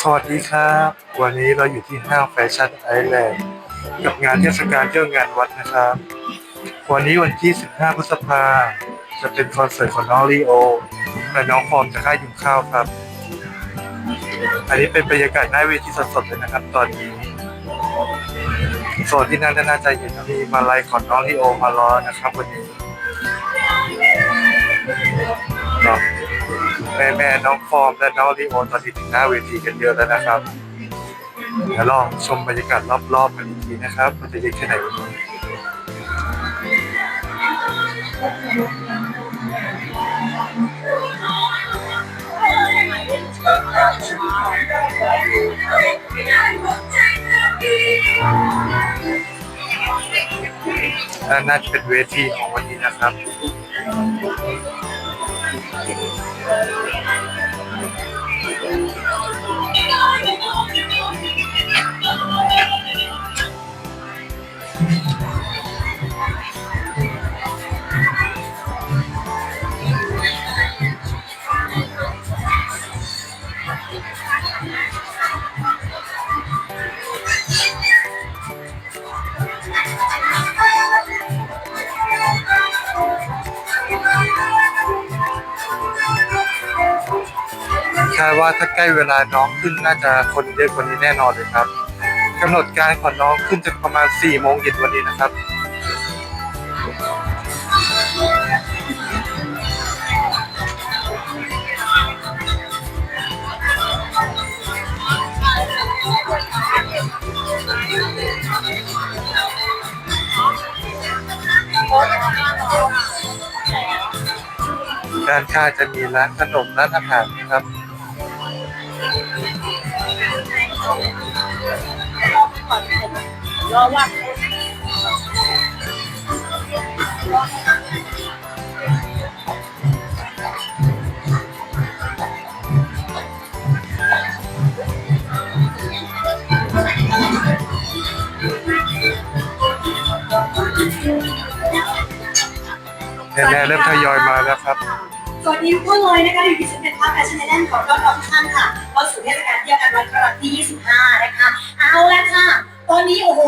สวัสดีครับ วันนี้เราอยู่ที่ห้างแฟชั่นไอแลนด์กับงานเทศกาลเที่ยวงานวัดนะครับ วันนี้วันที่ 15 พฤษภาจะเป็นคอนเสิร์ตของน้องลีโอ และน้องฟอมจากค่ายยุงข้าวครับ อันนี้เป็นบรรยากาศหน้าเวทีสดๆเลยนะครับ ตอนนี้โซนที่นั่นน่าจะเห็นมีมาลัยของน้องลีโอมารอนะครับ วันนี้เนาะ แม่แม่ๆน้องฟอร์มและน้องลีโอตอนนี้ถึงหน้าเวทีกันเยอะแล้วนะครับเดี๋ยวลองชมบรรยากาศรอบๆกันอีกทีนะครับมันจะเยอะแค่ไหนวันนี้และน่าจะเป็นเวทีของวันนี้นะครับ คาดว่าถ้าใกล้เวลาน้องขึ้นน่าจะคนเยอะกว่านี้แน่นอนเลยครับกำหนดการของน้องขึ้นจะประมาณ4โมงเย็นวันนี้นะครับ ด้านข้างจะมีร้านขนมร้านอาหารนะครับรอว่าแน่ๆเริ่มทยอยมาแล้วครับ สวัสดีทุกคนเลยนะคะอยู่ที่ชุดเป็นภาพแฟชั่นแลนด์ของเราทุกท่านค่ะเข้าสู่เทศกาลเที่ยวกันวันครั้งที่ 25 นะคะ เอาละค่ะ ตอนนี้โอ้โห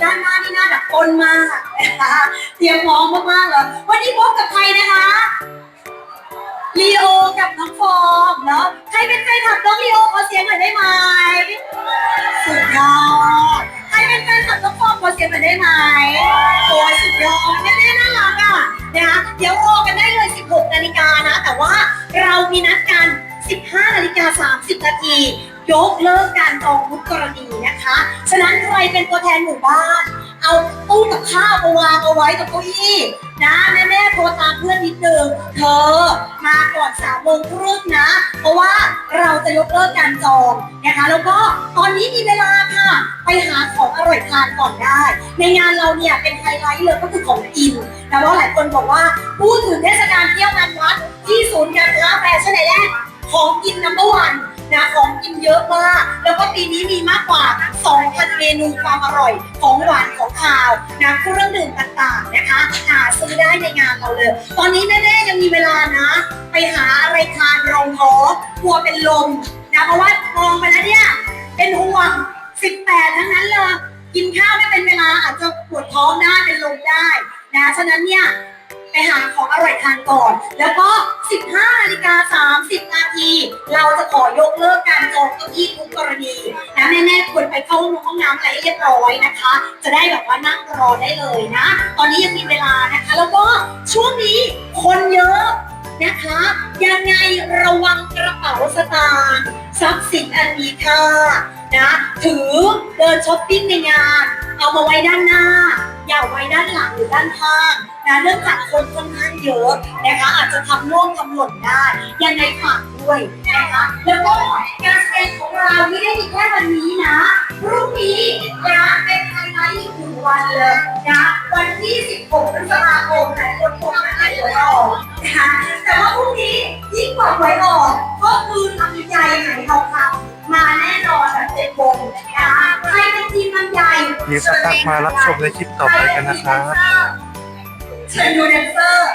ด้านหน้านี่น่าดักคนมากนะคะเตรียมพร้อมมากๆเลยวันนี้พบกับใครนะคะลีโอกับน้องฟอร์มเนาะใครเป็นแฟนคลับน้องลีโอขอเสียงหน่อยได้ไหมสุดยอดใครเป็นแฟนคลับน้องฟอร์มขอเสียงหน่อยได้ไหมโอ้ยสุดยอดแน่ๆน่ารักอะนะคะเดี๋ยวรอกันได้ มีนัดกัน 15นาฬิกา30 นาที ยกเลิกการจองทุกกรณีนะคะ ฉะนั้นใครเป็นตัวแทนหมู่บ้าน เอาตู้กับข้าวมาวางเอาไว้กับเก้าอี้นะแม่แม่ๆโทรตามเพื่อนนิดนึงเธอมาก่อนสามโมงครึ่งนะ เพราะว่าเราจะยกเลิกการจองนะคะ แล้วก็ตอนนี้มีเวลาค่ะ ไปหาของอร่อยทานก่อนได้ ในงานเราเนี่ยเป็นไฮไลท์เลยก็คือของกินแต่ว่าหลายคนบอกว่าพูดถึงเทศกาลเที่ยวงานวัดที่ศูนย์การค้าแฟชั่นไอแลนด์ของกินนัมเบอร์วัน นะของกินเยอะมาก แล้วก็ปีนี้มีมากกว่า 2,000 เมนูความอร่อย ของหวานของคาวนะเครื่องดื่มต่างๆนะคะหาซื้อได้ในงานเราเลย ตอนนี้แม่ๆยังมีเวลานะ ไปหาอะไรทานรองท้องกลัวเป็นลมนะเพราะว่ามองไปแล้วเนี่ยเป็นห่วง18 ทั้งนั้นเลยกินข้าวไม่เป็นเวลาอาจจะปวดท้องได้เป็นลมได้นะฉะนั้นเนี่ย หาของอร่อยทานก่อน แล้วก็ 15นาฬิกา30 นาที เราจะขอยกเลิกการจองเก้าอี้ทุกกรณีนะแม่ๆควรไปเข้าห้องน้ำอะไรให้เรียบร้อยนะคะ จะได้แบบว่านั่งรอได้เลยนะ ตอนนี้ยังมีเวลานะคะ แล้วก็ช่วงนี้คนเยอะนะคะ ยังไงระวังกระเป๋าสตางค์ทรัพย์สินอันมีค่านะถือเดินช้อปปิ้งในงาน เอามาไว้ด้านหน้า อย่าไว้ด้านหลังหรือด้านข้าง นะเนื่องจากคนค่อนข้างเยอะนะคะ อาจจะทำร่วงทำหล่นได้ ยังไงฝากด้วยนะคะ แล้วก็การแสดงของเราไม่ได้มีแค่วันนี้นะพรุ่งนี้นะเป็นไฮไลท์อีกหนึ่งวันเลยนะวันที่ 16พฤษภาคมหลายคนคงไม่ได้หวยออกนะคะแต่ว่าพรุ่งนี้ยิ่งกว่าหวยออกก็คือทำใจหายทองคำมาแน่นอนแบบเต็มวงนะคะใครเป็นทีมลำไยมีสตั๊กมารับชมในคลิปต่อไปกันนะครับ เชิญดูแดนเซอร์